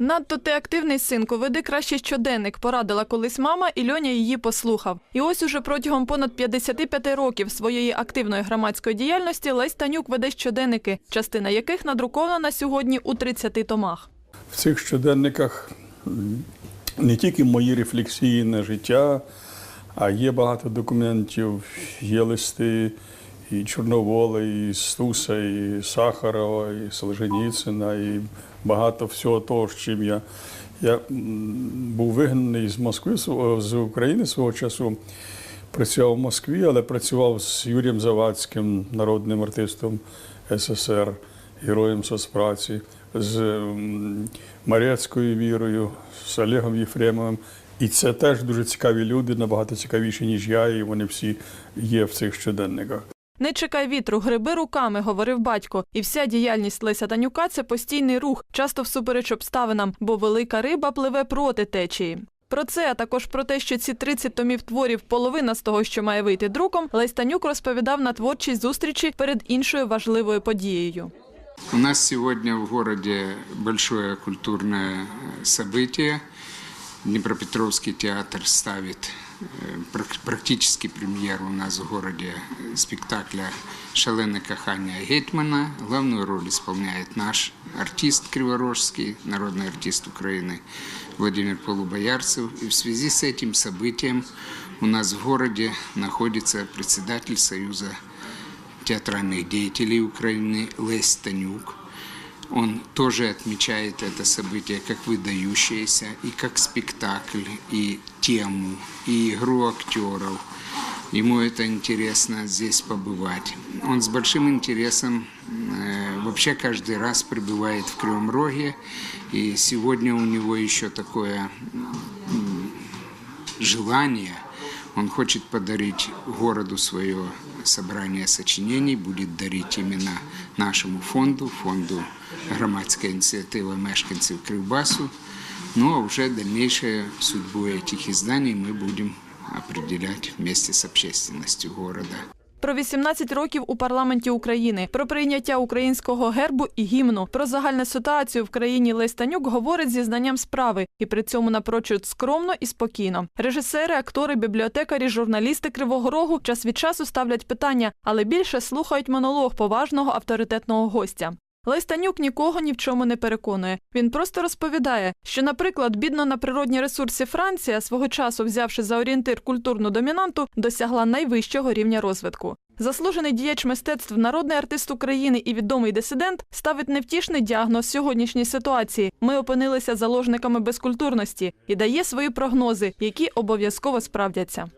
Надто ти активний синку, веди краще щоденник, порадила колись мама, і Льоня її послухав. І ось уже протягом понад 55 років своєї активної громадської діяльності Лесь Танюк веде щоденники, частина яких надрукована сьогодні у 30 томах. В цих щоденниках не тільки мої рефлексії на життя, а є багато документів, є листи і Чорновола, і Стуса, і Сахарова, і Солженіцина, і багато всього того, з чим я. Я був вигнаний з Москви з України свого часу. Працював в Москві, але працював з Юрієм Завадським, народним артистом СССР, героєм соцпраці, з Марецькою Вірою, з Олегом Єфремовим. І це теж дуже цікаві люди, набагато цікавіші, ніж я, і вони всі є в цих щоденниках. Не чекай вітру, гриби руками, говорив батько. І вся діяльність Леся Танюка це постійний рух, часто всупереч обставинам, бо велика риба пливе проти течії. Про це, а також про те, що ці 30 томів творів половина з того, що має вийти друком, Лесь Танюк розповідав на творчій зустрічі перед іншою важливою подією. У нас сегодня в городе большое культурное э, событие. Днепропетровский театр ставит э, прак- практически премьеру у нас в городе э, спектакля «Шалене кахання Гетмана». Главную роль исполняет наш артист криворожский, народный артист Украины Владимир Полубоярцев. И в связи с этим событием у нас в городе находится председатель Союза театральных деятелей Украины Лесь Танюк. Он тоже отмечает это событие как выдающееся, и как спектакль, и тему, и игру актеров. Ему это интересно здесь побывать. Он с большим интересом э, вообще каждый раз прибывает в Кривом Роге, и сегодня у него еще такое желание. Он хочет подарить городу свое собрание сочинений, будет дарить именно нашему фонду, фонду громадской ініціативи мешканців Кривбасу. Ну а уже дальнейшую судьбу этих изданий мы будем определять вместе с общественностью города. Про 18 років у парламенті України, про прийняття українського гербу і гімну, про загальну ситуацію в країні Лесь Танюк говорить зі знанням справи і при цьому напрочуд скромно і спокійно. Режисери, актори, бібліотекарі, журналісти Кривого Рогу час від часу ставлять питання, але більше слухають монолог поважного авторитетного гостя. Лесь Танюк нікого ні в чому не переконує. Він просто розповідає, що, наприклад, бідно на природні ресурси Франція, свого часу взявши за орієнтир культурну домінанту, досягла найвищого рівня розвитку. Заслужений діяч мистецтв, народний артист України і відомий дисидент ставить невтішний діагноз сьогоднішній ситуації. Ми опинилися заложниками безкультурності і дає свої прогнози, які обов'язково справдяться.